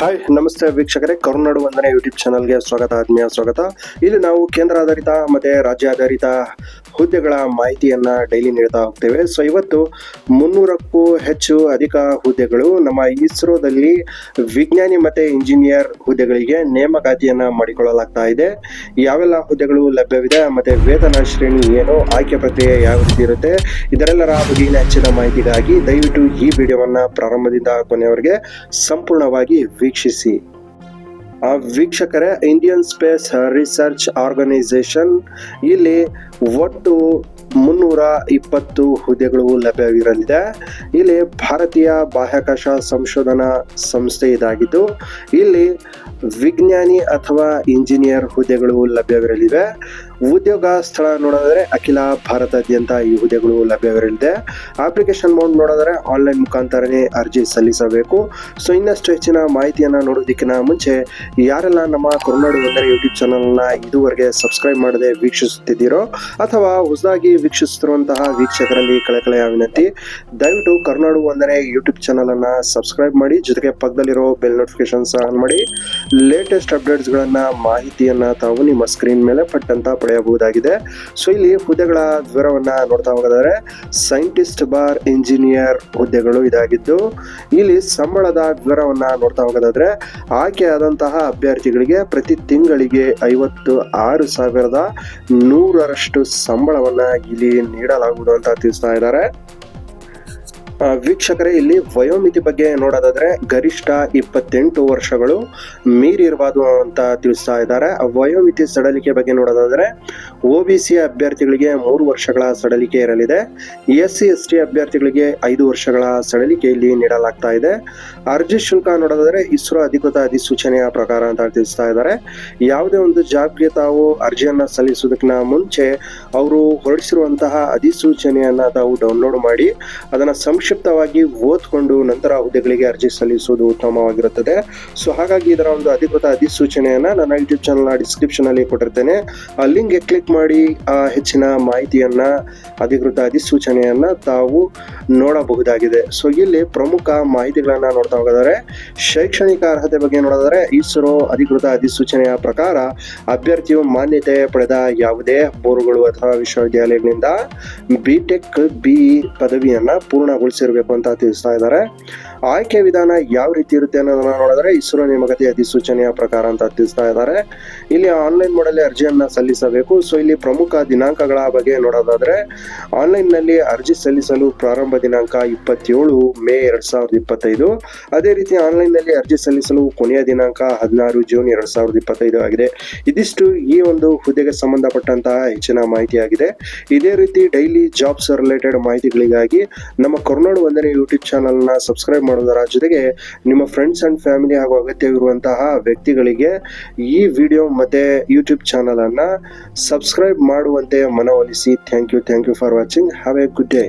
Hi ನಮಸ್ತೆ ವೀಕ್ಷಕರೇ. ಕರುನಾಡು ವಂದನೆ ಯೂಟ್ಯೂಬ್ ಚಾನಲ್ಗೆ ಸ್ವಾಗತ, ಆತ್ಮೀಯ ಸ್ವಾಗತ. ಇಲ್ಲಿ ನಾವು ಕೇಂದ್ರ ಆಧಾರಿತ ಮತ್ತೆ ರಾಜ್ಯ ಆಧಾರಿತ ಹುದ್ದೆಗಳ ಮಾಹಿತಿಯನ್ನು ಡೈಲಿ ನೀಡ್ತಾ ಹೋಗ್ತೇವೆ. ಸೊ ಇವತ್ತು ಮುನ್ನೂರಕ್ಕೂ ಹೆಚ್ಚು ಅಧಿಕ ಹುದ್ದೆಗಳು ನಮ್ಮ ಇಸ್ರೋದಲ್ಲಿ ವಿಜ್ಞಾನಿ ಮತ್ತೆ ಇಂಜಿನಿಯರ್ ಹುದ್ದೆಗಳಿಗೆ ನೇಮಕಾತಿಯನ್ನ ಮಾಡಿಕೊಳ್ಳಲಾಗ್ತಾ ಇದೆ. ಯಾವೆಲ್ಲ ಹುದ್ದೆಗಳು ಲಭ್ಯವಿದೆ ಮತ್ತೆ ವೇತನ ಶ್ರೇಣಿ ಏನು, ಆಯ್ಕೆ ಪ್ರಕ್ರಿಯೆ ಯಾವ ರೀತಿ ಇರುತ್ತೆ, ಇದರೆಲ್ಲರ ಬಗೆಗಿನ ಹೆಚ್ಚಿನ ಮಾಹಿತಿಗಾಗಿ ದಯವಿಟ್ಟು ಈ ವಿಡಿಯೋವನ್ನ ಪ್ರಾರಂಭದಿಂದ ಕೊನೆಯವರೆಗೆ ಸಂಪೂರ್ಣವಾಗಿ ವೀಕ್ಷಿಸಿ. ಆ ವೀಕ್ಷಕರೇ ಇಂಡಿಯನ್ ಸ್ಪೇಸ್ ರಿಸರ್ಚ್ ಆರ್ಗನೈಸೇಷನ್ ಇಲ್ಲಿ ಒಟ್ಟು ಮುನ್ನೂರ ಇಪ್ಪತ್ತು ಹುದ್ದೆಗಳು ಲಭ್ಯವಿರಲಿದೆ. ಇಲ್ಲಿ ಭಾರತೀಯ ಬಾಹ್ಯಾಕಾಶ ಸಂಶೋಧನಾ ಸಂಸ್ಥೆ ಇದಾಗಿದ್ದು, ಇಲ್ಲಿ ವಿಜ್ಞಾನಿ ಅಥವಾ ಇಂಜಿನಿಯರ್ ಹುದ್ದೆಗಳು ಲಭ್ಯವಿರಲಿವೆ. ಉದ್ಯೋಗ ಸ್ಥಳ ನೋಡಿದ್ರೆ ಅಖಿಲ ಭಾರತಾದ್ಯಂತ ಈ ಹುದ್ದೆಗಳು ಲಭ್ಯವಿರಲಿದೆ. ಅಪ್ಲಿಕೇಶನ್ ಮೋಡ್ ನೋಡಿದ್ರೆ ಆನ್ಲೈನ್ ಮುಖಾಂತರನೇ ಅರ್ಜಿ ಸಲ್ಲಿಸಬೇಕು. ಸೊ ಇನ್ನಷ್ಟು ಹೆಚ್ಚಿನ ಮಾಹಿತಿಯನ್ನ ನೋಡೋದಕ್ಕಿಂತ ಮುಂಚೆ ಯಾರೆಲ್ಲ ನಮ್ಮ ಕರುನಾಡು ಒಂದರ ಯೂಟ್ಯೂಬ್ ಚಾನಲ್ನ ಇದುವರೆಗೆ ಸಬ್ಸ್ಕ್ರೈಬ್ ಮಾಡದೆ ವೀಕ್ಷಿಸುತ್ತಿದ್ದೀರೋ ಅಥವಾ ಹೊಸದಾಗಿ ವೀಕ್ಷಿಸುತ್ತಿರುವಂತಹ ವೀಕ್ಷಕರಲ್ಲಿ ಕಳಕಳೆಯ ವಿನಂತಿ ದಯವಿಟ್ಟು ಕರುನಾಡು ಅಂದರೆ ಯೂಟ್ಯೂಬ್ ಚಾನಲ್ ಅನ್ನ ಸಬ್ಸ್ಕ್ರೈಬ್ ಮಾಡಿ, ಜೊತೆಗೆ ಪಕ್ಕದಲ್ಲಿರೋ ಬೆಲ್ ನೋಟಿಫಿಕೇಶನ್ಸ್ ಆನ್ ಮಾಡಿ. ಲೇಟೆಸ್ಟ್ ಅಪ್ಡೇಟ್ಸ್ಗಳನ್ನು ಮಾಹಿತಿಯನ್ನ ತಾವು ನಿಮ್ಮ ಸ್ಕ್ರೀನ್ ಮೇಲೆ ಪಟ್ಟಂತ ಪಡೆಯಬಹುದಾಗಿದೆ. ಸೊ ಇಲ್ಲಿ ಹುದ್ದೆಗಳ ವಿವರವನ್ನ ನೋಡ್ತಾ ಹೋಗೋದಾದ್ರೆ, ಸೈಂಟಿಸ್ಟ್ ಬಾರ್ ಇಂಜಿನಿಯರ್ ಹುದ್ದೆಗಳು ಇದಾಗಿದ್ದು, ಇಲ್ಲಿ ಸಂಬಳದ ವಿವರವನ್ನ ನೋಡ್ತಾ ಹೋಗೋದಾದ್ರೆ ಆಯ್ಕೆಯಾದಂತಹ ಅಭ್ಯರ್ಥಿಗಳಿಗೆ ಪ್ರತಿ ತಿಂಗಳಿಗೆ ಐವತ್ತು ಆರು ಸಾವಿರದ ನೂರರಷ್ಟು ಸಂಬಳವನ್ನ ಇಲ್ಲಿ ನೀಡಲಾಗುವುದು ಅಂತ ತಿಳಿಸ್ತಾ ಇದ್ದಾರೆ. ವೀಕ್ಷಕರೇ, ಇಲ್ಲಿ ವಯೋಮಿತಿ ಬಗ್ಗೆ ನೋಡೋದಾದ್ರೆ ಗರಿಷ್ಠ ಇಪ್ಪತ್ತೆಂಟು ವರ್ಷಗಳು ಮೀರಿರಬಾರ್ದು ಅಂತ ತಿಳಿಸ್ತಾ ಇದ್ದಾರೆ. ವಯೋಮಿತಿ ಸಡಲಿಕೆ ಬಗ್ಗೆ ನೋಡೋದಾದ್ರೆ ಒ ಬಿ ಸಿ ಅಭ್ಯರ್ಥಿಗಳಿಗೆ ಮೂರು ವರ್ಷಗಳ ಸಡಲಿಕೆ ಇರಲಿದೆ. ಎಸ್ ಸಿ, ಎಸ್ ಟಿ ಅಭ್ಯರ್ಥಿಗಳಿಗೆ ಐದು ವರ್ಷಗಳ ಸಡಲಿಕೆ ಇಲ್ಲಿ ನೀಡಲಾಗ್ತಾ ಇದೆ. ಅರ್ಜಿ ಶುಲ್ಕ ನೋಡೋದಾದ್ರೆ ಇಸ್ರೋ ಅಧಿಕೃತ ಅಧಿಸೂಚನೆಯ ಪ್ರಕಾರ ಅಂತ ತಿಳಿಸ್ತಾ ಇದ್ದಾರೆ. ಯಾವುದೇ ಒಂದು ಜಾಬ್ಗೆ ತಾವು ಅರ್ಜಿಯನ್ನು ಸಲ್ಲಿಸೋದಕ್ಕಿಂತ ಮುಂಚೆ ಅವರು ಹೊರಡಿಸಿರುವಂತಹ ಅಧಿಸೂಚನೆಯನ್ನ ತಾವು ಡೌನ್ಲೋಡ್ ಮಾಡಿ ಅದನ್ನ ಸಂಕ್ಷಿಪ್ತವಾಗಿ ಓದ್ಕೊಂಡು ನಂತರ ಹುದ್ದೆಗಳಿಗೆ ಅರ್ಜಿ ಸಲ್ಲಿಸುವುದು ಉತ್ತಮವಾಗಿರುತ್ತದೆ. ಸೊ ಹಾಗಾಗಿ ಇದರ ಒಂದು ಅಧಿಕೃತ ಅಧಿಸೂಚನೆಯನ್ನ ನನ್ನ ಯೂಟ್ಯೂಬ್ ಡಿಸ್ಕ್ರಿಪ್ಷನ್ ಅಲ್ಲಿ ಕೊಟ್ಟಿರ್ತೇನೆ. ಆ ಲಿಂಕ್ಗೆ ಕ್ಲಿಕ್ ಮಾಡಿ, ಆ ಹೆಚ್ಚಿನ ಮಾಹಿತಿಯನ್ನ, ಅಧಿಕೃತ ಅಧಿಸೂಚನೆಯನ್ನ ತಾವು ನೋಡಬಹುದಾಗಿದೆ. ಸೊ ಇಲ್ಲಿ ಪ್ರಮುಖ ಮಾಹಿತಿಗಳನ್ನ ನೋಡ್ತಾ ಹೋಗಿದ್ದಾರೆ. ಶೈಕ್ಷಣಿಕ ಅರ್ಹತೆ ಬಗ್ಗೆ ನೋಡೋದಾದ್ರೆ ಇಸ್ರೋ ಅಧಿಕೃತ ಅಧಿಸೂಚನೆಯ ಪ್ರಕಾರ ಅಭ್ಯರ್ಥಿಯು ಮಾನ್ಯತೆ ಪಡೆದ ಯಾವುದೇ ಬೋರ್ಗಳು ಅಥವಾ ವಿಶ್ವವಿದ್ಯಾಲಯಗಳಿಂದ ಬಿಟೆಕ್ ಬಿಇ ಪದವಿಯನ್ನ ಪೂರ್ಣಗೊಳಿಸಿರಬೇಕು ಅಂತ ತಿಳಿಸ್ತಾ ಇದ್ದಾರೆ. ಆಯ್ಕೆ ವಿಧಾನ ಯಾವ ರೀತಿ ಇರುತ್ತೆ ಅನ್ನೋದನ್ನ ನೋಡಿದ್ರೆ ಇಸ್ರೋ ನೇಮಕಾತಿ ಅಧಿಸೂಚನೆಯ ಪ್ರಕಾರ ಅಂತ ತಿಳಿಸ್ತಾ ಇದ್ದಾರೆ. ಇಲ್ಲಿ ಆನ್ಲೈನ್ ಮೋಡಲ್ಲಿ ಅರ್ಜಿಯನ್ನ ಸಲ್ಲಿಸಬೇಕು. ಸೊ ಇಲ್ಲಿ ಪ್ರಮುಖ ದಿನಾಂಕಗಳ ಬಗ್ಗೆ ನೋಡೋದಾದ್ರೆ ಆನ್ಲೈನ್ನಲ್ಲಿ ಅರ್ಜಿ ಸಲ್ಲಿಸಲು ಪ್ರಾರಂಭ ದಿನಾಂಕ ಇಪ್ಪತ್ತೇಳು ಮೇ ಎರಡ್ ಸಾವಿರದ ಇಪ್ಪತ್ತೈದು. ಅದೇ ರೀತಿ ಆನ್ಲೈನ್ನಲ್ಲಿ ಅರ್ಜಿ ಸಲ್ಲಿಸಲು ಕೊನೆಯ ದಿನಾಂಕ ಹದಿನಾರು ಜೂನ್ ಎರಡ್ ಸಾವಿರದ ಇಪ್ಪತ್ತೈದು ಆಗಿದೆ. ಇದಿಷ್ಟು ಈ ಒಂದು ಹುದ್ದೆಗೆ ಸಂಬಂಧಪಟ್ಟಂತಹ ಹೆಚ್ಚಿನ ಮಾಹಿತಿಯಾಗಿದೆ. ಇದೇ ರೀತಿ ಡೈಲಿ ಜಾಬ್ಸ್ ರಿಲೇಟೆಡ್ ಮಾಹಿತಿಗಳಿಗಾಗಿ ನಮ್ಮ ಕರ್ನಾಡು ವಂದನೆ ಯೂಟ್ಯೂಬ್ ಚಾನಲ್ನ ಸಬ್ಸ್ಕ್ರೈಬ್ ಮಾಡೋದರ ಜೊತೆಗೆ ನಿಮ್ಮ ಫ್ರೆಂಡ್ಸ್ ಅಂಡ್ ಫ್ಯಾಮಿಲಿ ಹಾಗೂ ಅಗತ್ಯವಿರುವಂತಹ ವ್ಯಕ್ತಿಗಳಿಗೆ ಈ ವಿಡಿಯೋ ಮತ್ತೆ ಯೂಟ್ಯೂಬ್ ಚಾನಲ್ ಅನ್ನ ಸಬ್ಸ್ಕ್ರೈಬ್ ಮಾಡುವಂತೆ ಮನವೊಲಿಸಿ. Thank you thank you for watching have a good day